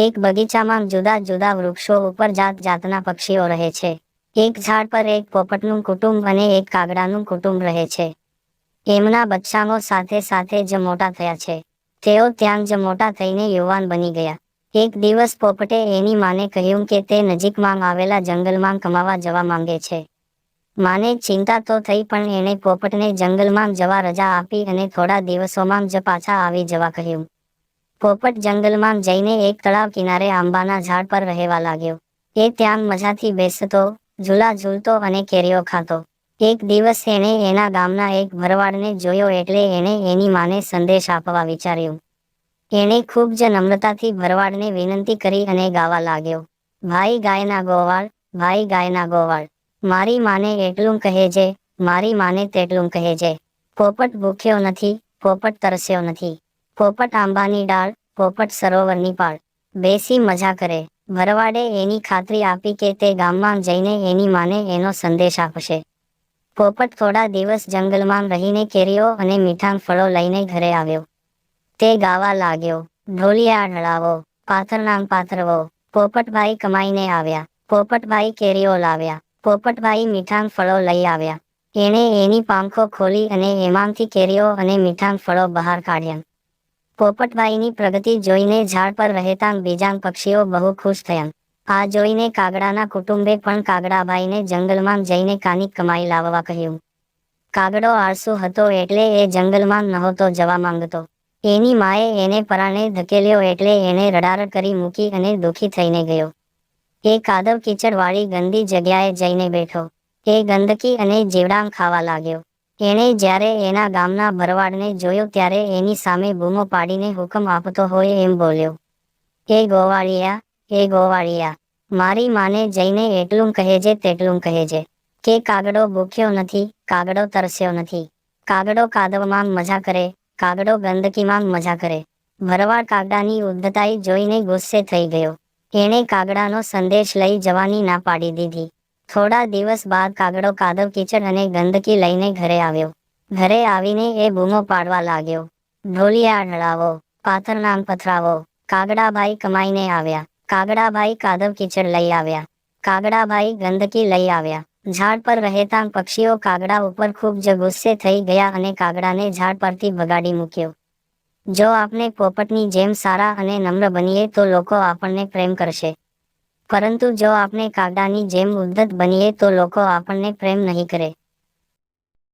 એક બગીચામાં જુદા જુદા વૃક્ષો ઉપર જાત જાતના પક્ષીઓ રહે છે. એક ઝાડ પર એક પોપટનું કુટુંબ અને એક કાગડાનું કુટુંબ રહે છે. એમના બચ્ચાઓ સાથે સાથે જ મોટા થયા છે. તેઓ ત્યાં જ મોટા થઈને યુવાન બની ગયા. એક દિવસ પોપટે એની માને કહ્યું કે તે નજીકમાં આવેલા જંગલમાં કમાવા જવા માંગે છે. માને ચિંતા તો થઈ પણ એણે પોપટને જંગલમાં જવા રજા આપી અને થોડા દિવસોમાં જ પાછા આવી જવા કહ્યું. પોપટ જંગલમાં જઈને એક તળાવ કિનારે આંબાના ઝાડ પર રહેવા લાગ્યો. એ ત્યાં મજાથી બેસતો, ઝૂલા ઝૂલતો અને કેરીઓ ખાતો. એક દિવસ એણે એના ગામના એક ભરવાડને જોયો એટલે એણે એની માને સંદેશ આપવા વિચાર્યું. એણે ખૂબ જ નમ્રતાથી ભરવાડને વિનંતી કરી અને ગાવા લાગ્યો. ભાઈ ગાયના ગોવાળ, ભાઈ ગાયના ગોવાળ, મારી માને એટલું કહે છે મારી માને તેટલું કહે છે પોપટ ભૂખ્યો નથી, પોપટ તરસ્યો નથી. પોપટ આંબાની ડાળ, પોપટ સરોવરની પાળ. બેસી મજા કરે. ભરવાડે એની ખાતરી આપી કે તે ગામમાં જઈને એની માને એનો સંદેશ આપશે. પોપટ થોડા દિવસ જંગલમાં રહીને કેરીઓ અને મીઠાન ફળો લઈને ઘરે આવ્યો. તે ગાવા લાગ્યો. ઢોલિયા ઢળાવો. પાથરનામ પાથરવો. પોપટભાઈ કમાઈને આવ્યા. પોપટભાઈ કેરીઓ લાવ્યા. પોપટભાઈ મીઠાન ફળો લઈ આવ્યા. એણે એની પાંખો ખોલી અને એમાંથી કેરીઓ અને મીઠાન ફળો બહાર કાઢ્યા. પોપટભાઈની પ્રગતિ જોઈને ઝાડ પર રહેતા બીજા પક્ષીઓ બહુ ખુશ થયા. આ જોઈને કાગડાના કુટુંબે પણ કાગડાભાઈને જંગલમાં જઈને કાનિક કમાઈ લાવવા કહ્યું. કાગડો આળસુ હતો એટલે એ જંગલમાં નહોતો જવા માંગતો. એની માએ એને પરાણે ધકેલ્યો એટલે એને રડારડ કરી મૂકી અને દુઃખી થઈને ગયો. એ કાદવ કીચડવાળી ગંદી જગ્યાએ જઈને બેઠો. એ ગંદકી અને જીવડામ ખાવા લાગ્યો. એણે જ્યારે એના ગામના ભરવાડને જોયો ત્યારે એની સામે બૂમો પાડીને હુકમ આપતો હોય એમ બોલ્યો. એ ગોવાળિયા એ ગોવાળિયા, મારી માને જઈને એટલું કહેજે તેટલું કહેજે કે કાગડો ભૂખ્યો નથી, કાગડો તરસ્યો નથી. કાગડો કાદવમાં મજા કરે, કાગડો ગંદકીમાં મજા કરે. ભરવાડ કાગડાની ઉદ્ધતાઈ જોઈને ગુસ્સે થઈ ગયો. એણે કાગડાનો સંદેશ લઈ જવાની ના પાડી દીધી. થોડા દિવસ બાદ કાગડો કાદવ કીચડ અને ગંદકી લઈને ઘરે આવ્યો. ઘરે આવીને એ બૂમો પાડવા લાગ્યો. ઢોલિયા ઢળાવો પાથરનામ પથરાવો, કાગડાભાઈ કમાઈને આવ્યા. કાગડાભાઈ કાદવ કીચડ લઈ આવ્યા. કાગડાભાઈ ગંદકી લઈ આવ્યા. ઝાડ પર રહેતા પક્ષીઓ કાગડા ઉપર ખૂબ જ ગુસ્સે થઈ ગયા અને કાગડાને ઝાડ પરથી ભગાડી મૂક્યો. જો આપણે પોપટની જેમ સારા અને નમ્ર બનીએ તો લોકો આપણને પ્રેમ કરશે. પરંતુ જો આપણે કાગડાની જેમ ઉદ્ધત બનીએ તો લોકો આપણને પ્રેમ નહીં કરે.